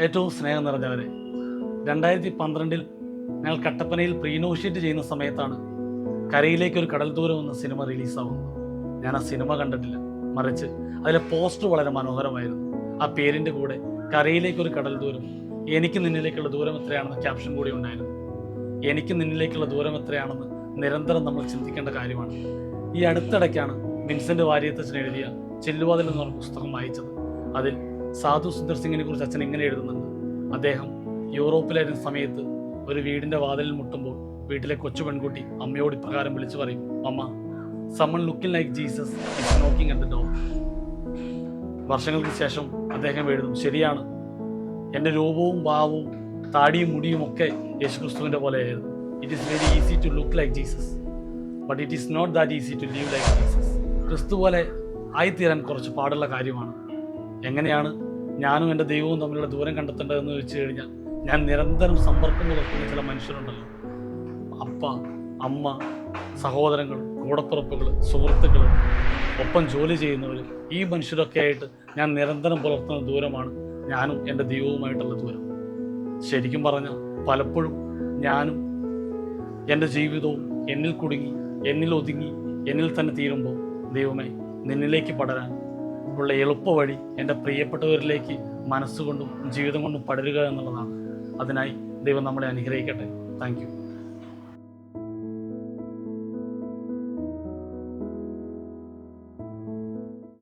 ഏറ്റവും സ്നേഹം നിറഞ്ഞവരെ. രണ്ടായിരത്തി പന്ത്രണ്ടിൽ ഞങ്ങൾ കട്ടപ്പനയിൽ പ്രീനോഷിയേറ്റ് ചെയ്യുന്ന സമയത്താണ് കരയിലേക്ക് ഒരു കടൽ ദൂരം എന്ന സിനിമ റിലീസാവുന്നത് ഞാൻ ആ സിനിമ കണ്ടിട്ടില്ല. മറിച്ച് അതിലെ പോസ്റ്റർ വളരെ മനോഹരമായിരുന്നു. ആ പേരിന്റെ കൂടെ കരയിലേക്ക് ഒരു കടൽ ദൂരം എനിക്ക് നിന്നിലേക്കുള്ള ദൂരം എത്രയാണെന്ന് ക്യാപ്ഷൻ കൂടി ഉണ്ടായിരുന്നു. എനിക്ക് നിന്നിലേക്കുള്ള ദൂരം എത്രയാണെന്ന് നിരന്തരം നമ്മൾ ചിന്തിക്കേണ്ട കാര്യമാണ്. ഈ അടുത്തിടയ്ക്കാണ് വിൻസെന്റ് വാര്യത്തച്ഛൻ എഴുതിയ ചെല്ലുവാതിൽ എന്ന് പറഞ്ഞ പുസ്തകം വായിച്ചത്. അതിൽ സാധു സുന്ദർ സിംഗിനെ കുറിച്ച് അച്ഛൻ എങ്ങനെ എഴുതുന്നുണ്ട് അദ്ദേഹം യൂറോപ്പിലായിരുന്ന സമയത്ത് ഒരു വീടിന്റെ വാതിലിൽ മുട്ടുമ്പോൾ വീട്ടിലെ കൊച്ചു പെൺകുട്ടി അമ്മയോട് ഇപ്രകാരം വിളിച്ചു പറയും അമ്മ someone looking like Jesus is knocking at the door വർഷങ്ങൾക്ക് ശേഷം അദ്ദേഹം എഴുതും ശരിയാണ് എന്റെ രൂപവും ഭാവവും താടിയും മുടിയും ഒക്കെ യേശുക്രിസ്തുവിന്റെ പോലെയായിരുന്നു. It is very easy to look like Jesus but it is not that easy to live like Jesus ക്രിസ്തു പോലെ ആയിത്തീരാൻ കുറച്ച് പാടുള്ള കാര്യമാണ്. എങ്ങനെയാണ് ഞാനും എന്റെ ദൈവവും തമ്മിലുള്ള ദൂരം കണ്ടെത്തേണ്ടതെന്ന് വെച്ച് കഴിഞ്ഞാൽ ഞാൻ നിരന്തരം സമ്പർക്കം പുലർത്തുന്ന ചില മനുഷ്യരുണ്ടല്ലോ. അപ്പ അമ്മ സഹോദരങ്ങൾ കൂടപ്പുറപ്പുകൾ സുഹൃത്തുക്കൾ ഒപ്പം ജോലി ചെയ്യുന്നവർ ഈ മനുഷ്യരൊക്കെ ആയിട്ട് ഞാൻ നിരന്തരം പുലർത്തുന്ന ദൂരമാണ് ഞാനും എന്റെ ദൈവവുമായിട്ടുള്ള ദൂരം. ശരിക്കും പറഞ്ഞാൽ പലപ്പോഴും ഞാനും എന്റെ ജീവിതവും എന്നിൽ കുടുങ്ങി എന്നിൽ ഒതുങ്ങി എന്നിൽ തന്നെ തീരുമ്പോൾ ദൈവമേ നിന്നിലേക്ക് പടരാൻ ഉള്ള എളുപ്പ വഴി എന്റെ പ്രിയപ്പെട്ടവരിലേക്ക് മനസ്സുകൊണ്ടും ജീവിതം കൊണ്ടും പടരുക എന്നുള്ളതാണ്. അതിനായി ദൈവം നമ്മളെ അനുഗ്രഹിക്കട്ടെ. താങ്ക്